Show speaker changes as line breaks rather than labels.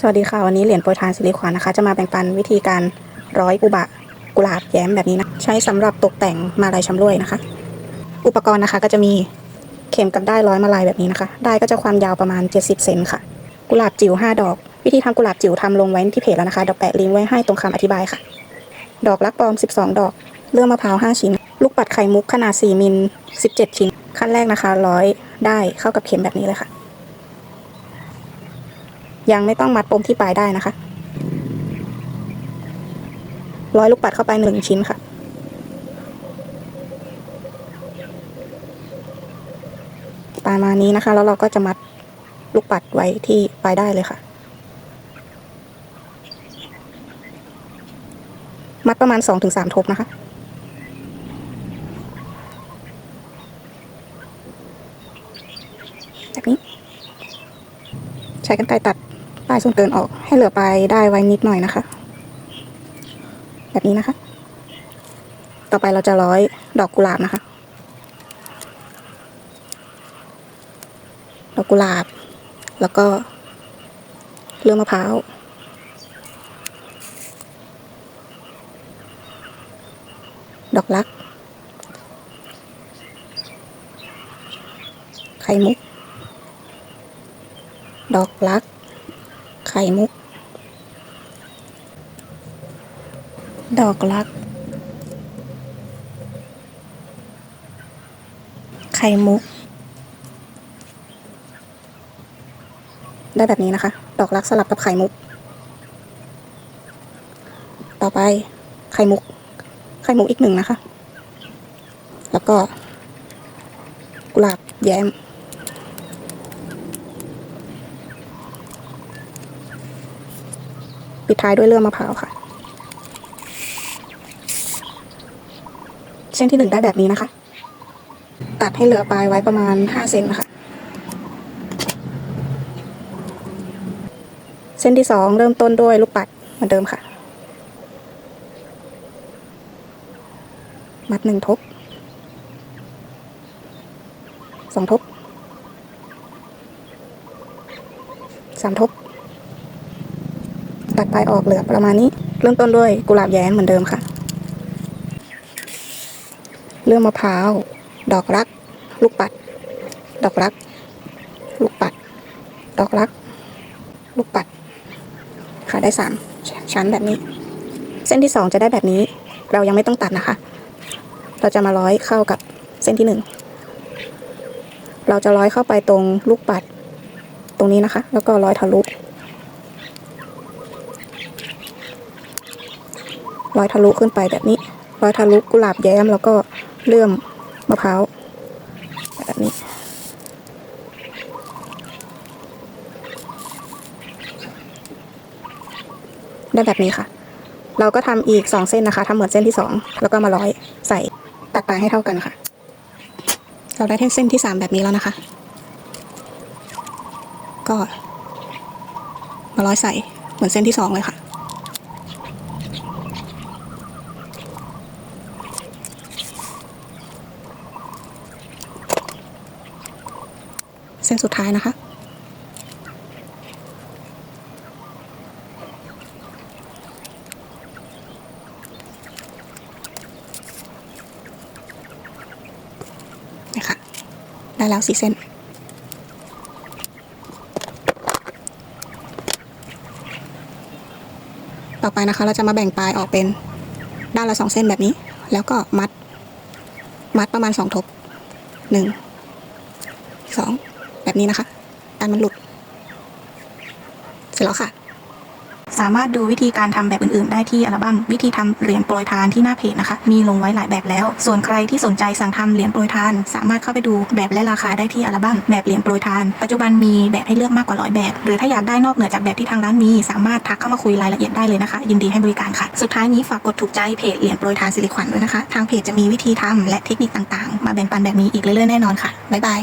สวัสดีค่ะ วันนี้เหรียญโปรยทานสิริขวัญนะคะ จะมาแบ่งปันวิธีการร้อยอุบะกุหลาบแย้มแบบนี้นะใช้สำหรับตกแต่งมาลัยชำร่วยนะคะ อุปกรณ์นะคะก็จะมีเข็มกับได้ร้อยมาลัยแบบนี้นะคะได้ก็จะความยาวประมาณ 70 เซนค่ะ กุหลาบจิ๋ว5ดอก วิธีทำกุหลาบจิ๋วทำลงไว้ที่เพจแล้วนะคะเดอกแปะลิงก์ไว้ให้ตรงคำอธิบายค่ะ ดอกรักปลอม 12 ดอก เลื่อมมะพร้าว5ชิ้น ลูกปัดไข่มุกขนาด 4มิล17 ชิ้น ขั้นแรกนะคะร้อยได้เข้ากับเข็มแบบนี้เลยค่ะ ยังไม่ต้องมัดปมที่ปลายได้นะคะ ร้อยลูกปัดเข้าไปหนึ่งชิ้นค่ะ ประมาณนี้นะคะ แล้วเราก็จะมัดลูกปัดไว้ที่ปลายได้เลยค่ะ มัดประมาณสองถึงสามทบนะคะแบบนี้ ใช้กันไกตัด ลายส่วนเกินออกให้เหลือปลายได้ไว้นิดหน่อยนะคะ แบบนี้นะคะ ต่อไปเราจะร้อยดอกกุหลาบนะคะ ดอกกุหลาบ แล้วก็เรื่องมะพร้าวดอกลัก ไข่มุก ดอกลัก ข่มุก ดอกลัก ไข่มุก ได้แบบนี้นะคะ ดอกลักสลับกับไข่มุก ต่อไปไข่มุก ไข่มุกอีกหนึ่งนะคะ แล้วก็กุหลาบแย้ม ปิดท้ายด้วยเลื่อมมะพร้าวค่ะ เส้นที่หนึ่งได้แบบนี้นะคะ ตัดให้เหลือปลายไว้ประมาณห้าเซนนะคะเส้นที่สองเริ่มต้นด้วยลูกปัดเหมือนเดิมค่ะ มัดหนึ่งทบสองทบสามทบ ตัดปลายออกเหลือประมาณนี้ เริ่มต้นด้วยกุหลาบแย้มเหมือนเดิมค่ะ เรื่องมะพร้าว ดอกรัก ลูกปัด ดอกรัก ลูกปัด ดอกรัก ลูกปัด ค่ะได้สามชั้นแบบนี้ เส้นที่สองจะได้แบบนี้ เรายังไม่ต้องตัดนะคะ เราจะมาร้อยเข้ากับเส้นที่หนึ่งเราจะร้อยเข้าไปตรงลูกปัด ตรงนี้นะคะ แล้วก็ร้อยทะลุ ร้อยทะลุขึ้นไปแบบนี้ร้อยทะลุกุหลาบแย้มแล้วก็เลื่อมมะพร้าวแบบนี้ ได้แบบนี้ค่ะ เราก็ทำอีกสองเส้นนะคะทำเหมือนเส้นที่สองแล้วก็มาร้อยใส่ตัดปลายให้เท่ากันค่ะ เราได้เส้นที่สามแบบนี้แล้วนะคะ ก็มาร้อยใส่เหมือนเส้นที่สองเลยค่ะ เส้นสุดท้ายนะคะ นี่ค่ะ ได้แล้วสี่เส้นต่อไปนะคะ เราจะมาแบ่งปลายออกเป็นด้านละสองเส้นแบบนี้ แล้วก็มัด มัดประมาณสองทบหนึ่งสอง แบบนี้นะคะการมันหลุด เสร็จแล้วค่ะ สามารถดูวิธีการทำแบบอื่นๆ ได้ที่อัลบั้มวิธีทำเหรียญโปรยทานที่หน้าเพจนะคะ มีลงไว้หลายแบบแล้ว ส่วนใครที่สนใจสั่งทำเหรียญโปรยทาน สามารถเข้าไปดูแบบและราคาได้ที่อัลบั้มแบบเหรียญโปรยทาน ปัจจุบันมีแบบให้เลือกมากกว่าร้อยแบบ หรือถ้าอยากได้นอกเหนือจากแบบที่ทางร้านมี สามารถทักเข้ามาคุยรายละเอียดได้เลยนะคะ ยินดีให้บริการค่ะ สุดท้ายนี้ฝากกดถูกใจเพจเหรียญโปรยทานสิริขวัญด้วยนะคะ ทางเพจจะมีวิธีทำและเทคนิคต่างๆ มาแบ่งปันแบบนี้อีกเรื่อยๆแน่นอนค่ะบ๊ายบาย